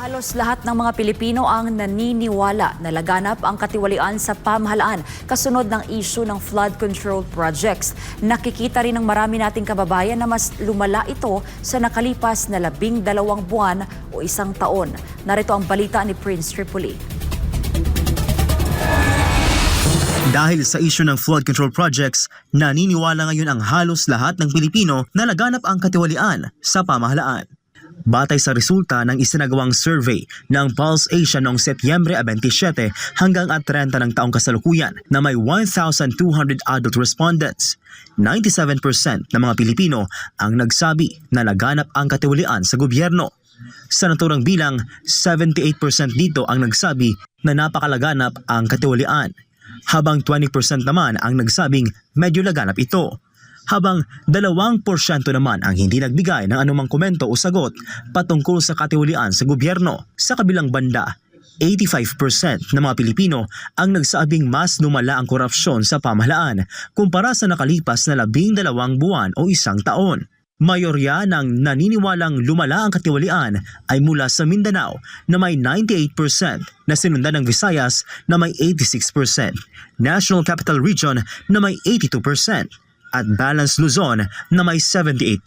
Halos lahat ng mga Pilipino ang naniniwala na laganap ang katiwalian sa pamahalaan kasunod ng issue ng flood control projects. Nakikita rin ng marami nating kababayan na mas lumala ito sa nakalipas na labing dalawang buwan o isang taon. Narito ang balita ni Prince Tripoli. Dahil sa issue ng flood control projects, naniniwala ngayon ang halos lahat ng Pilipino na laganap ang katiwalian sa pamahalaan. Batay sa resulta ng isinagawang survey ng Pulse Asia noong Setyembre 27 hanggang at 30 ng taong kasalukuyan na may 1,200 adult respondents, 97% ng mga Pilipino ang nagsabi na laganap ang katiwalian sa gobyerno. Sa naturang bilang, 78% dito ang nagsabi na napakalaganap ang katiwalian habang 20% naman ang nagsabing medyo laganap ito. Habang 2% naman ang hindi nagbigay ng anumang komento o sagot patungkol sa katiwalian sa gobyerno. Sa kabilang banda, 85% ng mga Pilipino ang nagsabing mas lumala ang korupsyon sa pamahalaan kumpara sa nakalipas na labing dalawang buwan o isang taon. Mayorya ng naniniwalang lumala ang katiwalian ay mula sa Mindanao na may 98% na sinundan ng Visayas na may 86%, National Capital Region na may 82% at Balance Luzon na may 78%.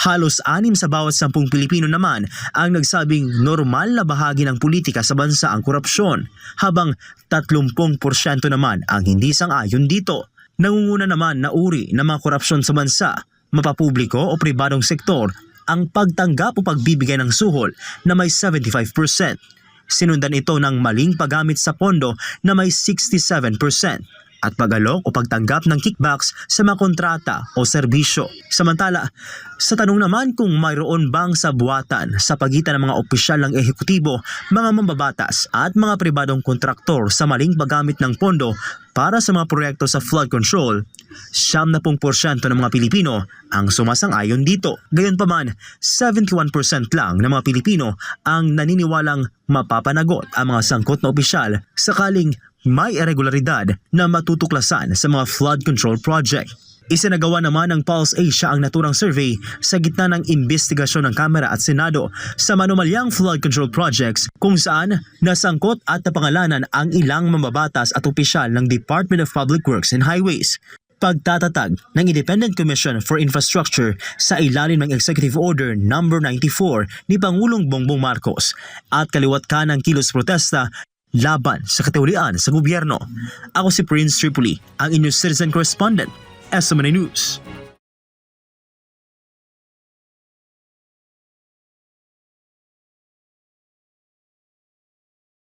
Halos anim sa bawat sampung Pilipino naman ang nagsabing normal na bahagi ng politika sa bansa ang korupsyon, habang 30% naman ang hindi sang-ayon dito. Nangunguna naman na uri ng mga korupsyon sa bansa, mapapubliko o pribadong sektor, ang pagtanggap o pagbibigay ng suhol na may 75%. Sinundan ito ng maling paggamit sa pondo na may 67% at pagalok o pagtanggap ng kickbacks sa mga kontrata o serbisyo. Samantala, sa tanong naman kung mayroon bang sabuatan sa pagitan ng mga opisyal ng ehekutibo, mga mambabatas at mga pribadong kontraktor sa maling paggamit ng pondo para sa mga proyekto sa flood control, 70% ng mga Pilipino ang sumasang-ayon dito. Gayunpaman, 71% lang ng mga Pilipino ang naniniwalang mapapanagot ang mga sangkot na opisyal sakaling may irregularidad na matutuklasan sa mga flood control project. Isinagawa naman ng Pulse Asia ang naturang survey sa gitna ng investigasyon ng Kamara at Senado sa manumalyang flood control projects kung saan nasangkot at napangalanan ang ilang mambabatas at opisyal ng Department of Public Works and Highways. Pagtatatag ng Independent Commission for Infrastructure sa ilalim ng Executive Order No. 94 ni Pangulong Bongbong Marcos at kaliwat ka ng kilos protesta laban sa katiwalian sa gobyerno. Ako si Prince Tripoli, ang inyong citizen correspondent, SMNA News.